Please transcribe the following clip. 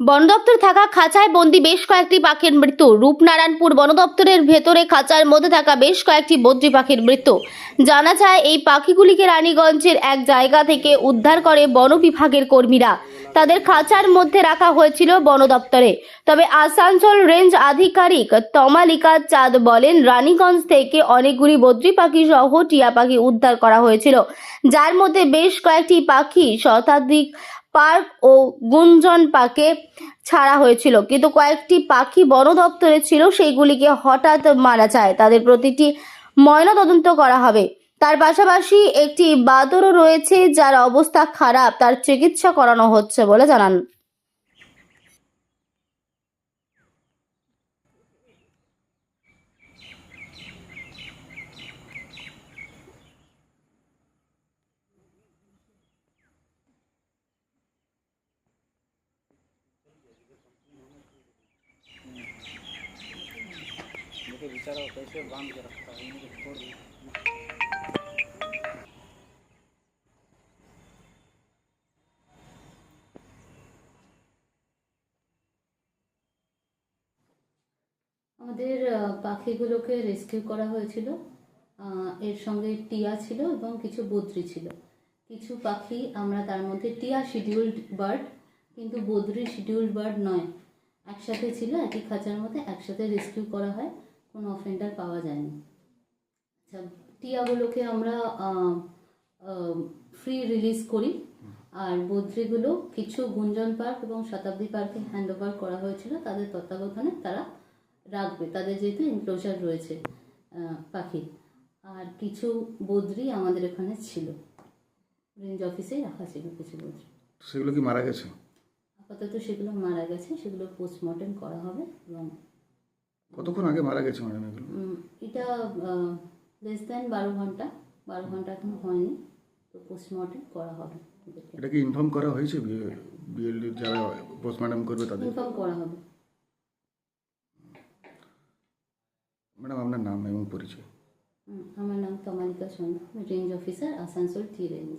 বন দপ্তর থাকা খাঁচায় বন্দি বেশ কয়েকটি পাখির মৃত্যু। রূপনারায়ণপুর বন দপ্তরের ভেতরে খাঁচার মধ্যে থাকা বেশ কয়েকটি বদ্রি পাখির মৃত্যু। জানা যায়, এই পাখিগুলিকে রানীগঞ্জের এক জায়গা থেকে উদ্ধার করে বন বিভাগের কর্মীরা। তাদের খাঁচার মধ্যে রাখা হয়েছিল বন দপ্তরে। তবে আসানসোল রেঞ্জ আধিকারিক তমালিকা চাঁদ বলেন, রানীগঞ্জ থেকে অনেকগুলি বদ্রি পাখি সহ টিয়া পাখি উদ্ধার করা হয়েছিল। যার মধ্যে বেশ কয়েকটি পাখি শতাধিক পার্ক ও গুঞ্জন পাকে ছাড়া হয়েছিল। কিন্তু কয়েকটি পাখি বন দপ্তরে ছিল, সেইগুলিকে হঠাৎ মারা যায়। তাদের প্রতিটি ময়নাতদন্ত করা হবে। তার পাশাপাশি একটি বাদরও রয়েছে, যার অবস্থা খারাপ। তার চিকিৎসা করানো হচ্ছে বলে জানান। बेचारा कैसे बांध के रखता है इनको छोड़ दिया আমাদের আহ, পাখিগুলোকে রেস্কিউ করা হয়েছিল আহ, এর সঙ্গে টিয়া ছিল এবং কিছু বদ্রি ছিল কিছু পাখি আমরা তার মধ্যে টিয়া শিডিউল্ড বার্ড কিন্তু বদ্রি শিডিউল্ড বার্ড নয় একসাথে ছিল একই খাঁচার মধ্যে একসাথে রেস্কিউ করা হয় কোনো অফেন্ডার পাওয়া যায়নি। আচ্ছা টিয়াগুলোকে আমরা ফ্রি রিলিজ করি। আর বদ্রিগুলো কিছু গুঞ্জন পার্ক এবং শতাব্দী পার্কে হ্যান্ড ওভার করা হয়েছিল। তাদের তত্ত্বাবধানে তারা রাখবে। তাদের যেহেতু এনক্লোজার রয়েছে পাখির। আর কিছু বদ্রি আমাদের এখানে ছিল। রেঞ্জ অফিসেই রাখা ছিল কিছু বদ্রি। সেগুলো কি মারা গেছে? আপাতত সেগুলো মারা গেছে। সেগুলো পোস্টমর্টেম করা হবে এবং কতক্ষণ আগে মারা গেছে ম্যাডাম এগুলো? এটা লেস দেন বারো ঘণ্টা। বারো ঘণ্টা এখন হয়নি। তো পোস্টমর্টেম করা হবে। এটা কি ইনফর্ম করা হয়েছে? বিএলডি যারা পোস্টমর্টম করবে তাদের? ইনফর্ম করা হবে। ম্যাডাম আপনার নাম এবং পরিচয়? আমার নাম তমালিকা সন্ধ্যা রেঞ্জ অফিসার আসানসোল টি রেঞ্জ